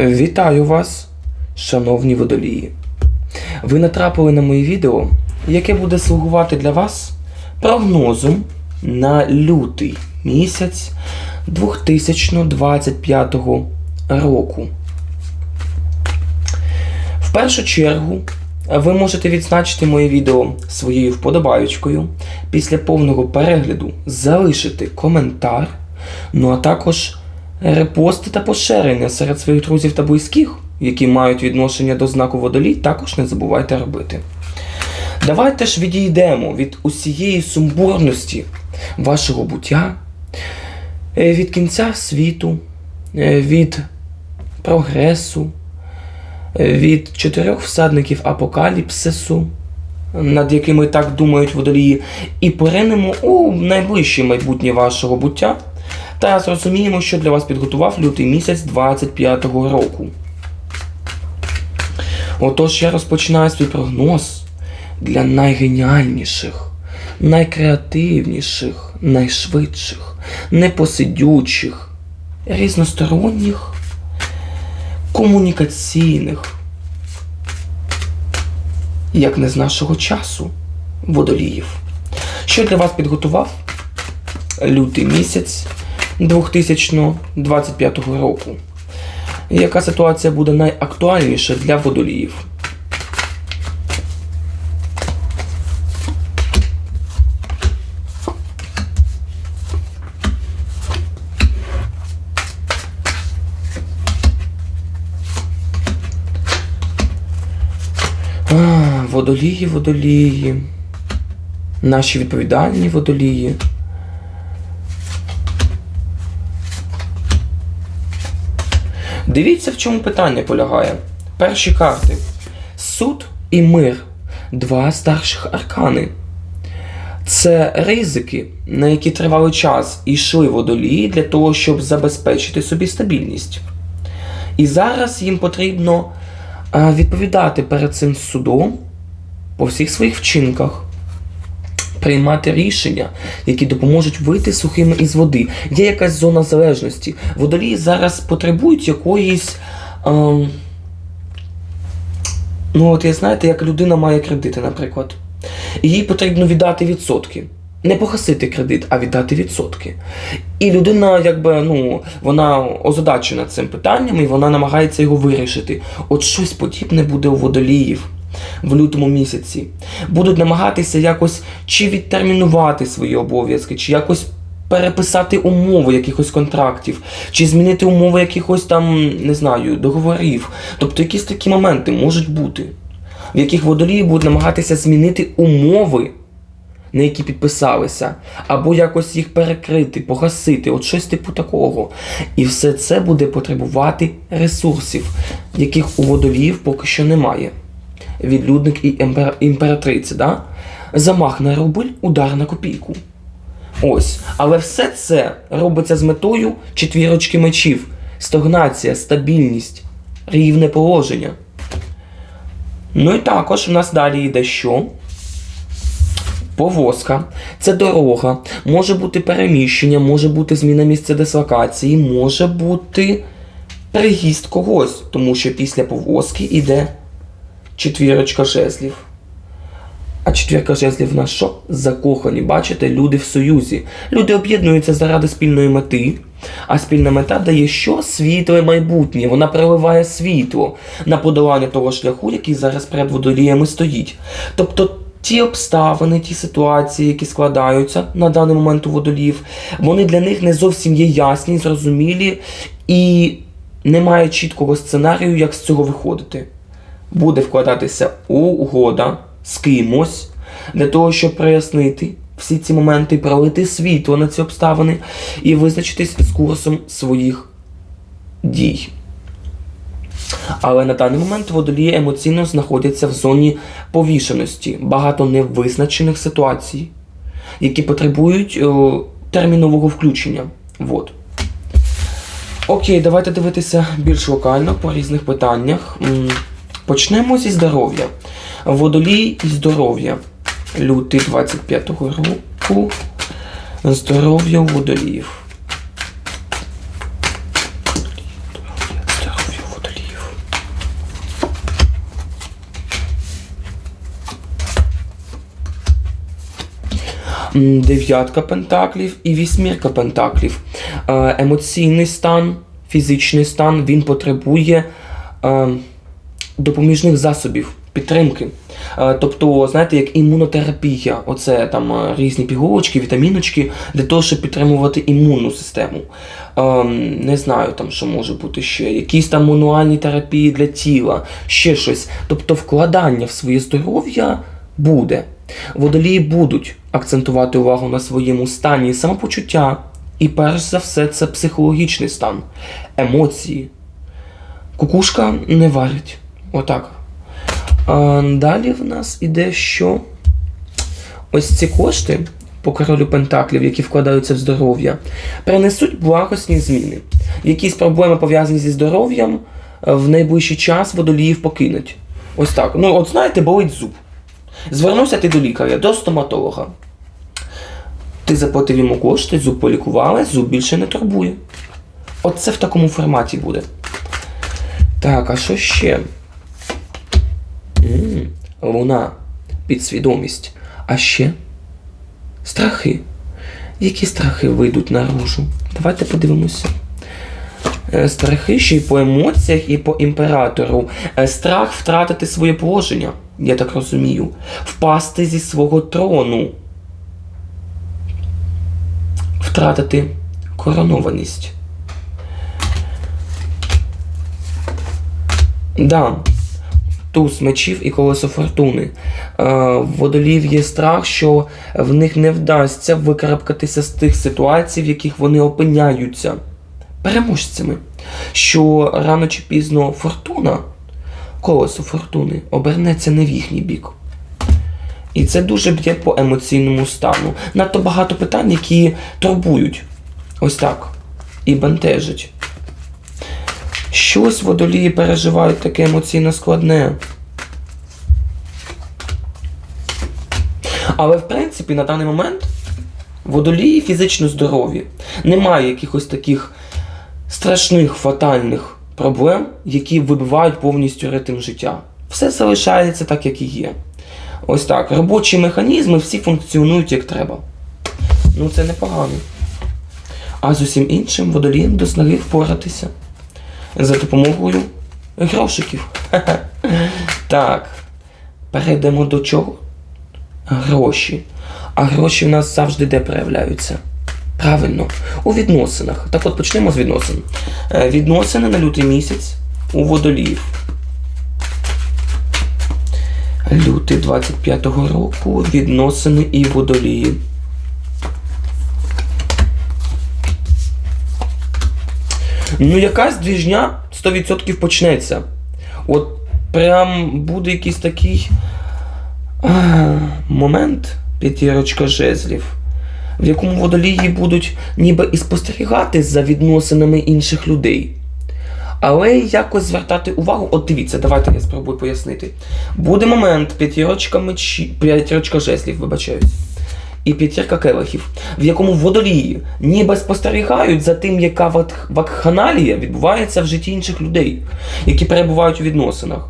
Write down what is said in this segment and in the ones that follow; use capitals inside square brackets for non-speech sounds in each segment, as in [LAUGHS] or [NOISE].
Вітаю вас, шановні водолії. Ви натрапили на моє відео, яке буде слугувати для вас прогнозом на лютий місяць 2025 року. В першу чергу ви можете відзначити моє відео своєю вподобаючкою, після повного перегляду залишити коментар, ну а також репости та поширення серед своїх друзів та близьких, які мають відношення до знаку водолій, також не забувайте робити. Давайте ж відійдемо від усієї сумбурності вашого буття, е, від кінця світу, е, від прогресу, е, від чотирьох всадників апокаліпсису, над якими так думають водолії, і поринемо у найближче майбутнє вашого буття та зрозуміємо, що для вас підготував лютий місяць 25-го року. Отож, я розпочинаю свій прогноз для найгеніальніших, найкреативніших, найшвидших, непосидючих, різносторонніх, комунікаційних, як не з нашого часу, водоліїв. Що для вас підготував лютий місяць 2025 року? Яка ситуація буде найактуальніша для водоліїв? Водолії, водолії. Наші відповідальні водолії. Дивіться, в чому питання полягає. Перші карти. Суд і мир. Два старших аркани. Це ризики, на які тривалий час йшли водолії для того, щоб забезпечити собі стабільність. І зараз їм потрібно відповідати перед цим судом по всіх своїх вчинках, приймати рішення, які допоможуть вийти сухими із води. Є якась зона залежності. Водолії зараз потребують якоїсь. ем, ну, от я знаєте, як людина має кредити, наприклад. Їй потрібно віддати відсотки. Не погасити кредит, а віддати відсотки. І людина, якби, ну, вона озадачена цим питанням і вона намагається його вирішити. От щось подібне буде у водоліїв в лютому місяці. Будуть намагатися якось чи відтермінувати свої обов'язки, чи якось переписати умови якихось контрактів, чи змінити умови якихось там, не знаю, договорів. Тобто якісь такі моменти можуть бути, в яких водолії будуть намагатися змінити умови на які підписалися, або якось їх перекрити, погасити, от щось типу такого. І все це буде потребувати ресурсів, яких у водоліїв поки що немає. Відлюдник і імпер... імператриця, да? замах на рубль, удар на копійку. Ось. Але все це робиться з метою четвірочки мечів, стагнація, стабільність, рівне положення. Ну і також в нас далі йде що? Повозка, це дорога, може бути переміщення, може бути зміна місця дислокації, може бути приїзд когось, тому що після повозки йде четвірочка жезлів. А четвірка жезлів на що? Закохані. Бачите, люди в союзі. Люди об'єднуються заради спільної мети. А спільна мета дає що? Світле майбутнє. Вона проливає світло на подолання того шляху, який зараз перед водоліями стоїть. Тобто ті обставини, ті ситуації, які складаються на даний момент у водолів, вони для них не зовсім є ясні, зрозумілі і немає чіткого сценарію, як з цього виходити. Буде вкладатися угода з кимось для того, щоб прояснити всі ці моменти, пролити світло на ці обставини і визначитись з курсом своїх дій. Але на даний момент водолії емоційно знаходяться в зоні повішеності, багато невизначених ситуацій, які потребують е, термінового включення. Вот. Окей, давайте дивитися більш локально по різних питаннях. Почнемо зі здоров'я. Водолій і здоров'я. Лютий 25-го року. Здоров'я водоліїв. Дев'ятка пентаклів і вісьмірка пентаклів. Е, емоційний стан, фізичний стан він потребує. Ем, допоміжних засобів, підтримки. Е, Тобто, знаєте, як імунотерапія, оце там е, різні пігулочки, вітаміночки для того, щоб підтримувати імунну систему. Ем, не знаю, там що може бути ще, якісь там мануальні терапії для тіла, ще щось. Тобто вкладання в своє здоров'я буде. Водолії будуть акцентувати увагу на своєму стані самопочуття. І перш за все, це психологічний стан, емоції. Кукушка не варить. Отак. Далі в нас іде що? Ось ці кошти по королю Пентаклів, які вкладаються в здоров'я, принесуть благосні зміни. Якісь проблеми пов'язані зі здоров'ям е, в найближчий час водоліїв покинуть. Ось так. Ну, от знаєте, болить зуб. Звернувся ти до лікаря, до стоматолога. Ти заплатив йому кошти, зуб полікували, зуб більше не турбує. От це в такому форматі буде. Так, а що ще? Луна, підсвідомість. А ще страхи. Які страхи вийдуть наружу? Давайте подивимося. Е, Страхи ще й по емоціях, і по імператору. Е, Страх втратити своє положення, я так розумію. Впасти зі свого трону. Втратити коронованість. Да. Туз мечів і колесо фортуни. Е, водолів є страх, що в них не вдасться викарабкатися з тих ситуацій, в яких вони опиняються переможцями. Що рано чи пізно фортуна, колесо фортуни, обернеться не в їхній бік. І це дуже б'є по емоційному стану. Надто багато питань, які турбують. Ось так. І бентежать. Щось водолії переживають таке емоційно складне. Але в принципі на даний момент водолії фізично здорові. Немає якихось таких страшних фатальних проблем, які вибивають повністю ритм життя. Все залишається так, як і є. Ось так. Робочі механізми всі функціонують як треба. Ну це непогано. А з усім іншим водолієм до снаги впоратися за допомогою грошиків. [LAUGHS] Так. Перейдемо до чого? Гроші. А гроші в нас завжди де проявляються? Правильно, у відносинах. Так от почнемо з відносин. Е, Відносини на лютий місяць у водоліїв. Лютий 25-го року відносини і водолії. Ну, якась двіжня 100% почнеться. От прям буде якийсь такий а, момент, п'ятірочка жезлів, в якому водолії будуть ніби і спостерігати за відносинами інших людей. Але якось звертати увагу, от дивіться, давайте я спробую пояснити. Буде момент п'ятірочка мечі, п'ятірочка жезлів, вибачаюсь, і п'ятірка келихів, в якому водолії ніби спостерігають за тим, яка вакханалія відбувається в житті інших людей, які перебувають у відносинах.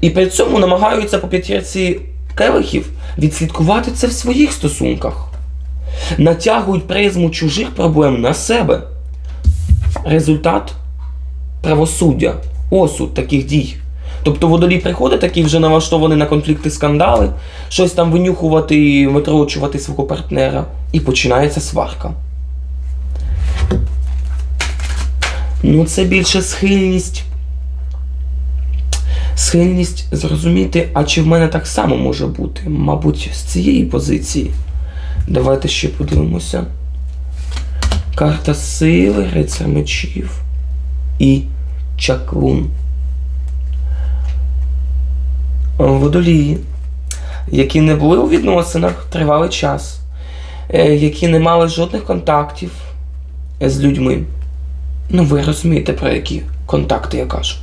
І при цьому намагаються по п'ятірці келихів відслідкувати це в своїх стосунках. Натягують призму чужих проблем на себе. Результат правосуддя, осуд таких дій. Тобто водолій приходить такий вже налаштований на конфлікти, скандали, щось там винюхувати і витрочувати свого партнера, і починається сварка. Ну, це більше схильність. Схильність зрозуміти, а чи в мене так само може бути? Мабуть, з цієї позиції. Давайте ще подивимося. Карта сили, рицар мечів і чаклун. Водолії, які не були у відносинах тривалий час, е, які не мали жодних контактів з людьми. Ну, ви розумієте, про які контакти я кажу.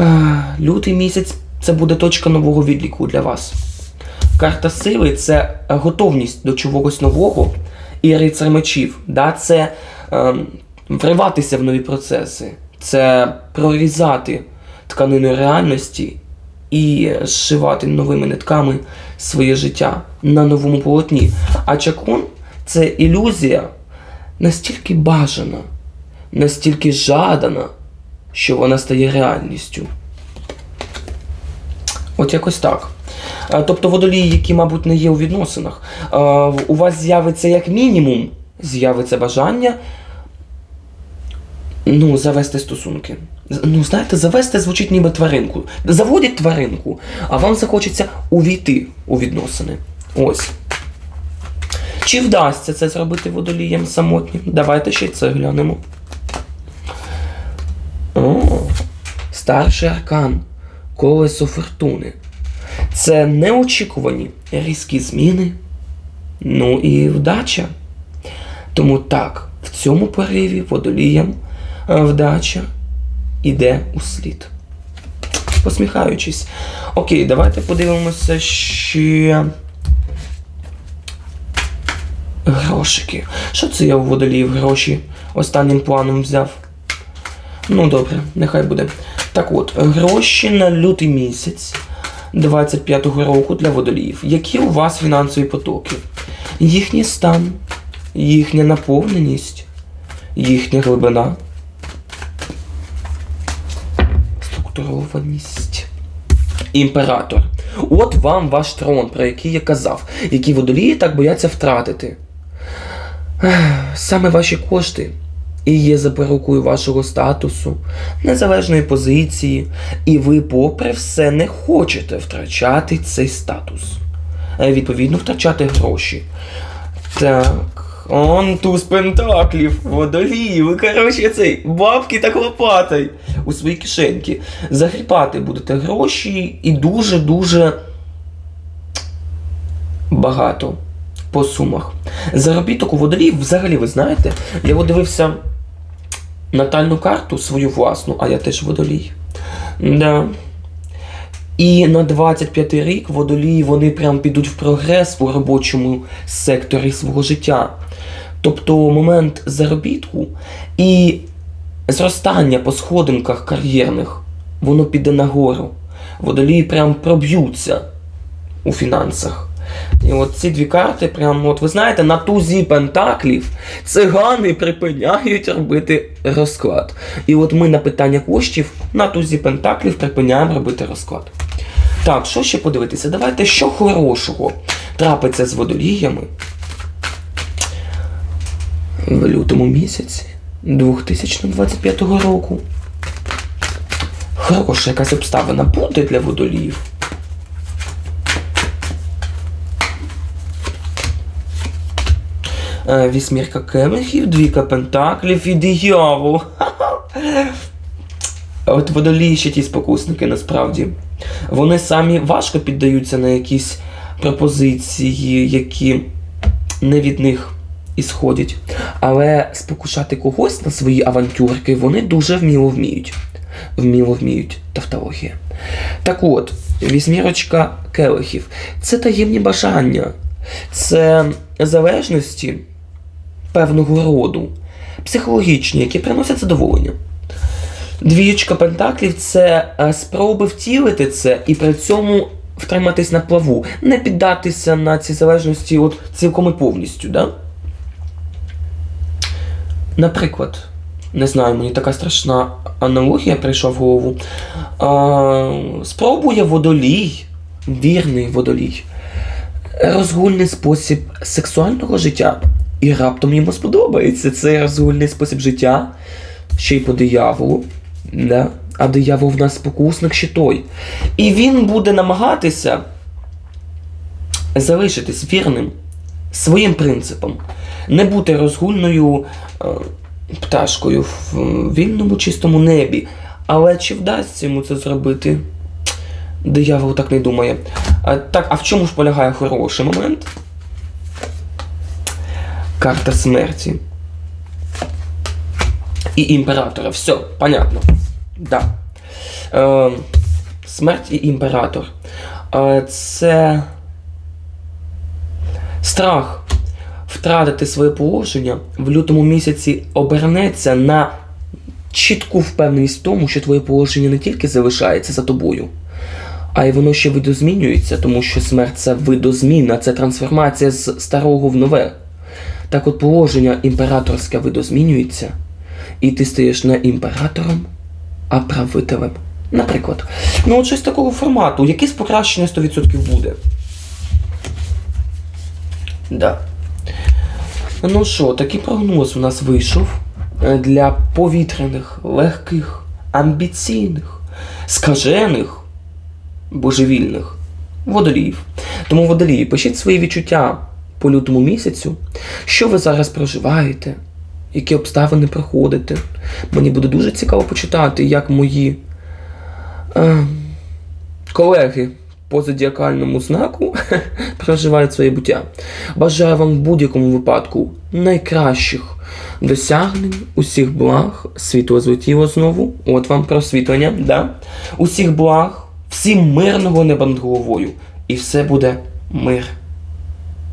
Е, Лютий місяць це буде точка нового відліку для вас. Карта сили це готовність до чогось нового і рицар мечів. Да? Це е, вриватися в нові процеси, це прорізати тканину реальності і зшивати новими нитками своє життя. на новому полотні. А чаклун це ілюзія настільки бажана, настільки жадана, що вона стає реальністю. От якось так. Е, Тобто водолії, які, мабуть, не є у відносинах, е, у вас з'явиться як мінімум, з'явиться бажання ну, завести стосунки. Ну, знаєте, завести звучить ніби тваринку. Заводять тваринку, а вам захочеться увійти у відносини. Ось. Чи вдасться це зробити водолієм самотнім? Давайте ще це глянемо. О, старший аркан. Колесо фортуни. Це неочікувані різкі зміни. Ну і вдача. Тому так, в цьому пориві водоліям е, вдача іде у слід. Посміхаючись. Окей, давайте подивимося ще. Грошики. Що це я у водоліїв гроші останнім планом взяв? Ну добре, нехай буде. Так от, гроші на лютий місяць 25-го року для водоліїв. Які у вас фінансові потоки? Їхній стан, їхня наповненість, їхня глибина, структурованість. Імператор. От вам ваш трон, про який я казав, які водолії так бояться втратити. Саме ваші кошти і є запорукою вашого статусу, незалежної позиції, і ви, попри все, не хочете втрачати цей статус. Е, Відповідно, втрачати гроші. Так, он туз пентаклів, водолії, коротше, цей, бабки так лопатай у свої кишеньки. Загріпати будете гроші і дуже-дуже багато по сумах. Заробіток у водоліїв, взагалі, ви знаєте, я дивився натальну карту свою власну, а я теж водолій. Да. І на 25 рік водолії вони прям підуть в прогрес у робочому секторі свого життя. Тобто момент заробітку і зростання по сходинках кар'єрних, воно піде нагору. Водолії прям проб'ються у фінансах. І от ці дві карти, прям, от ви знаєте, на тузі пентаклів цигани припиняють робити розклад. І от ми на питання коштів на тузі пентаклів припиняємо робити розклад. Так, що ще подивитися? Давайте, що хорошого трапиться з водоліями в лютому місяці 2025 року. Хороша якась обставина буде для водоліїв. Е, Вісьмірка кемихів, двійка пентаклів і диявол. [LAUGHS] От водолії ще ті спокусники насправді. Вони самі важко піддаються на якісь пропозиції, які не від них ісходять. Але спокушати когось на свої авантюрки вони дуже вміло вміють. Вміло вміють тавтологія. Так от, вісьмірочка келихів це таємні бажання, це залежності певного роду, психологічні, які приносять задоволення. Двієчка пентаклів це е, спроби втілити це і при цьому втриматись на плаву, не піддатися на ці залежності от цілком і повністю. Да? Наприклад, не знаю, мені така страшна аналогія прийшла в голову. А, спробує водолій, вірний водолій, розгульний спосіб сексуального життя. І раптом йому сподобається цей розгульний спосіб життя, ще й по дияволу. Да? А диявол в нас спокусник ще той. І він буде намагатися залишитись вірним своїм принципам, не бути розгульною е, пташкою в вільному чистому небі. Але чи вдасться йому це зробити? Диявол так не думає. А, так, а в чому ж полягає хороший момент? Карта смерті. І імператора. Все, понятно. Да. Е, смерть і імператор. Е, це страх втратити своє положення в лютому місяці обернеться на чітку впевненість в тому, що твоє положення не тільки залишається за тобою, А й воно ще видозмінюється, тому що смерть це видозміна, це трансформація з старого в нове. Так от положення імператорське видозмінюється, і ти стаєш не імператором, а правителем. Наприклад. Ну, от щось такого формату, якесь покращення 100% буде. Да. Ну що, такий прогноз у нас вийшов е, для повітряних, легких, амбіційних, скажених, божевільних водоліїв. Тому водолії, пишіть свої відчуття по лютому місяцю, що ви зараз проживаєте, які обставини проходите. Мені буде дуже цікаво почитати, як мої е, колеги по зодіакальному знаку [LAUGHS] проживають своє буття. Бажаю вам в будь-якому випадку найкращих досягнень, усіх благ, світло злетіло знову. От вам просвітлення, да? Усіх благ, всім мирного неба над головою. І все буде мир.